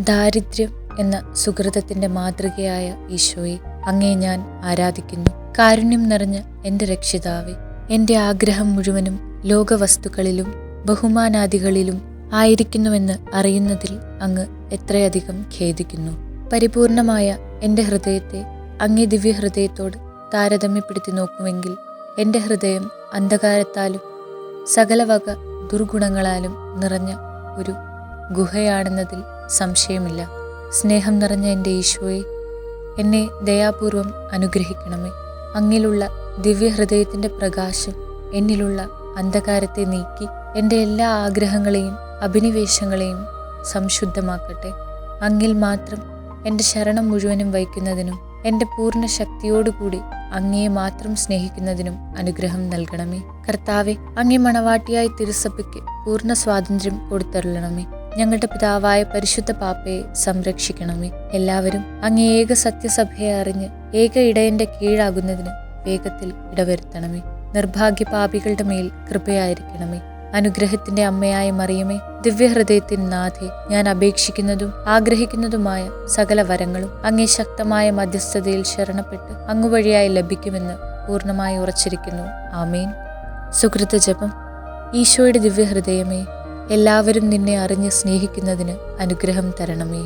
ദാരിദ്ര്യം എന്ന സുഹൃതത്തിന്റെ മാതൃകയായ ഈശോയെ അങ്ങേ ഞാൻ ആരാധിക്കുന്നു. കാരുണ്യം നിറഞ്ഞ എന്റെ രക്ഷിതാവെ എന്റെ ആഗ്രഹം മുഴുവനും ലോകവസ്തുക്കളിലും ബഹുമാനാദികളിലും ആയിരിക്കുന്നുവെന്ന് അറിയുന്നതിൽ അങ്ങ് എത്രയധികം ഖേദിക്കുന്നു. പരിപൂർണമായ എന്റെ ഹൃദയത്തെ അങ്ങേ ദിവ്യഹൃദയത്തോട് താരതമ്യപ്പെടുത്തി നോക്കുമെങ്കിൽ എന്റെ ഹൃദയം അന്ധകാരത്താലും സകലവക ദുർഗുണങ്ങളാലും നിറഞ്ഞ ഒരു ഗുഹയാണെന്നതിൽ സംശയമില്ല. സ്നേഹം നിറഞ്ഞ എന്റെ ഈശോയെ എന്നെ ദയാപൂർവം അനുഗ്രഹിക്കണമേ. അങ്ങിലുള്ള ദിവ്യഹൃദയത്തിന്റെ പ്രകാശം എന്നിലുള്ള അന്ധകാരത്തെ നീക്കി എന്റെ എല്ലാ ആഗ്രഹങ്ങളെയും അഭിനിവേശങ്ങളെയും സംശുദ്ധമാക്കട്ടെ. അങ്ങിൽ മാത്രം എന്റെ ശരണം മുഴുവനും വയ്ക്കുന്നതിനും എന്റെ പൂർണ ശക്തിയോടുകൂടി അങ്ങയെ മാത്രം സ്നേഹിക്കുന്നതിനും അനുഗ്രഹം നൽകണമേ. കർത്താവെ അങ്ങേ മണവാട്ടിയായി തിരുസഭയ്ക്ക് പൂർണ സ്വാതന്ത്ര്യം കൊടുത്തരുളണമേ ഞങ്ങളുടെ പിതാവായ പരിശുദ്ധ പാപ്പയെ സംരക്ഷിക്കണമേ. എല്ലാവരും അങ്ങേ ഏക സത്യസഭയെ അറിഞ്ഞ് ഏക ഇടയന്റെ കീഴാകുന്നതിന് വേഗത്തിൽ ഇടവരുത്തണമേ. നിർഭാഗ്യ പാപികളുടെ മേൽ കൃപയായിരിക്കണമേ. അനുഗ്രഹത്തിന്റെ അമ്മയായ മറിയമേ ദിവ്യഹൃദയത്തിൻ നാഥെ ഞാൻ അപേക്ഷിക്കുന്നതും ആഗ്രഹിക്കുന്നതുമായ സകല വരങ്ങളും അങ്ങേ ശക്തമായ മധ്യസ്ഥതയിൽ ശരണപ്പെട്ട് അങ്ങുവഴിയായി ലഭിക്കുമെന്ന് പൂർണമായി ഉറച്ചിരിക്കുന്നു. ആമേൻ. സുഹൃത്ത് ജപം. ഈശോയുടെ ദിവ്യഹൃദയമേ എല്ലാവരും നിന്നെ അറിഞ്ഞ് സ്നേഹിക്കുന്നതിന് അനുഗ്രഹം തരണമേ.